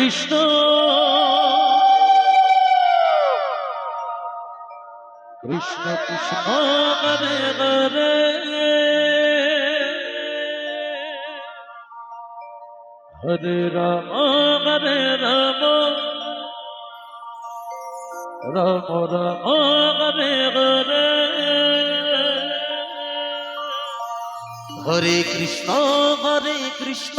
Krishna Krishna Krishna Hare Hare Hare Ram Hare Ram Ram Ram Hare Hare Hare Krishna Hare Krishna